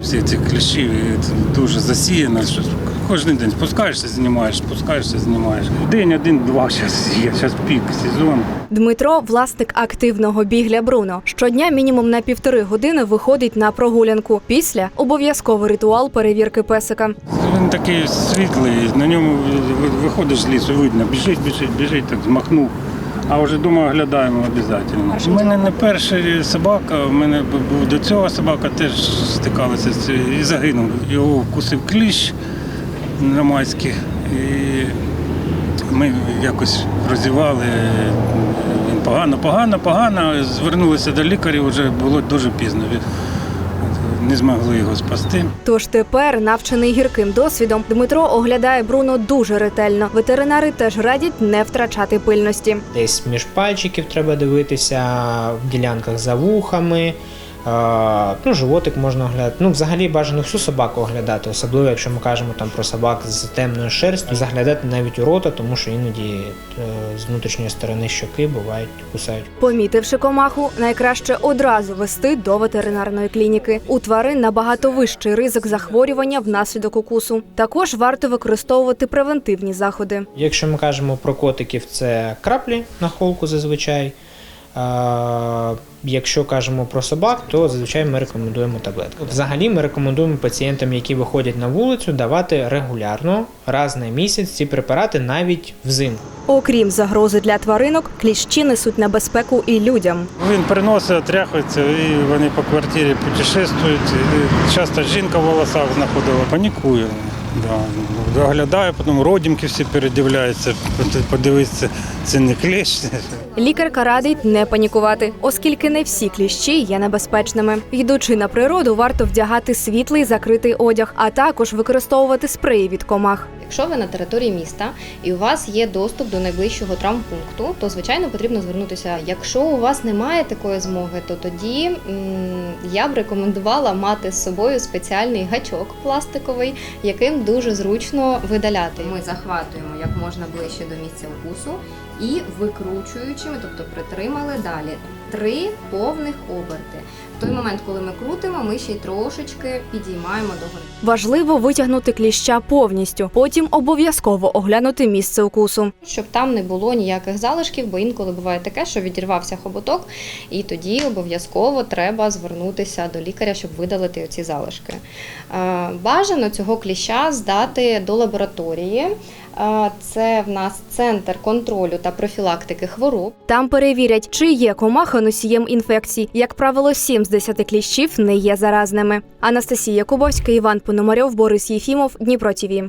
Всі ці кліщі і це дуже засіяно. Кожен день спускаєшся, знімаєш, спускаєшся, знімаєш. День один-два зараз є, зараз пік сезон. Дмитро власник активного бігля Бруно. Щодня мінімум на півтори години виходить на прогулянку. Після обов'язковий ритуал перевірки песика. Він такий світлий, на ньому виходиш з лісу, видно, біжить, біжить, біжить, так змахнув. А вже дома оглядаємо обов'язково. У мене не перша собака, у мене був до цього собака, теж стикалася з цією і загинув. Його вкусив кліщ на майських. І ми якось розівали. Він погано, погано, погано. Звернулися до лікарів, вже було дуже пізно. Не змогли його спасти. Тож тепер, навчений гірким досвідом, Дмитро оглядає Бруно дуже ретельно. Ветеринари теж радять не втрачати пильності. Десь між пальчиків треба дивитися, в ділянках за вухами. Ну, животик можна оглядати. Ну, взагалі бажано всю собаку оглядати, особливо якщо ми кажемо там про собак з темною шерстю, заглядати навіть у рота, тому що іноді е, з внутрішньої сторони щоки бувають кусають. Помітивши комаху, найкраще одразу вести до ветеринарної клініки. У тварин набагато вищий ризик захворювання внаслідок укусу. Також варто використовувати превентивні заходи. Якщо ми кажемо про котиків, це краплі на холку зазвичай. Якщо кажемо про собак, то зазвичай ми рекомендуємо таблетки. Взагалі ми рекомендуємо пацієнтам, які виходять на вулицю, давати регулярно, раз на місяць ці препарати навіть взимку. Окрім загрози для тваринок, кліщі несуть небезпеку і людям. Він приносить, тряхається, і вони по квартирі путешествують. І часто жінка в волосах знаходила, панікує. Да. доглядаю, потім родімки всі передивляються, подивитися, це не кліщ. Лікарка радить не панікувати, оскільки не всі кліщі є небезпечними. Йдучи на природу, варто вдягати світлий закритий одяг, а також використовувати спреї від комах. Якщо ви на території міста і у вас є доступ до найближчого травмпункту, то звичайно потрібно звернутися. Якщо у вас немає такої змоги, то тоді я б рекомендувала мати з собою спеціальний гачок пластиковий, яким дуже зручно видаляти. Ми захватуємо як можна ближче до місця укусу і викручуючими, тобто притримали далі три повних оберти. В той момент, коли ми крутимо, ми ще й трошечки підіймаємо догори. Важливо витягнути кліща повністю, потім обов'язково оглянути місце укусу. щоб там не було ніяких залишків, бо інколи буває таке, що відірвався хоботок, і тоді обов'язково треба звернутися до лікаря, щоб видалити оці залишки. Е, Бажано цього кліща здати до лабораторії. Е, Це в нас центр контролю та профілактики хвороб. Там перевірять, чи є комаха носієм інфекцій. Як правило, 7 з 10 кліщів не є заразними. Анастасія Кубовська, Іван Пономарьов, Борис Єфімов, Дніпро ТІВІ.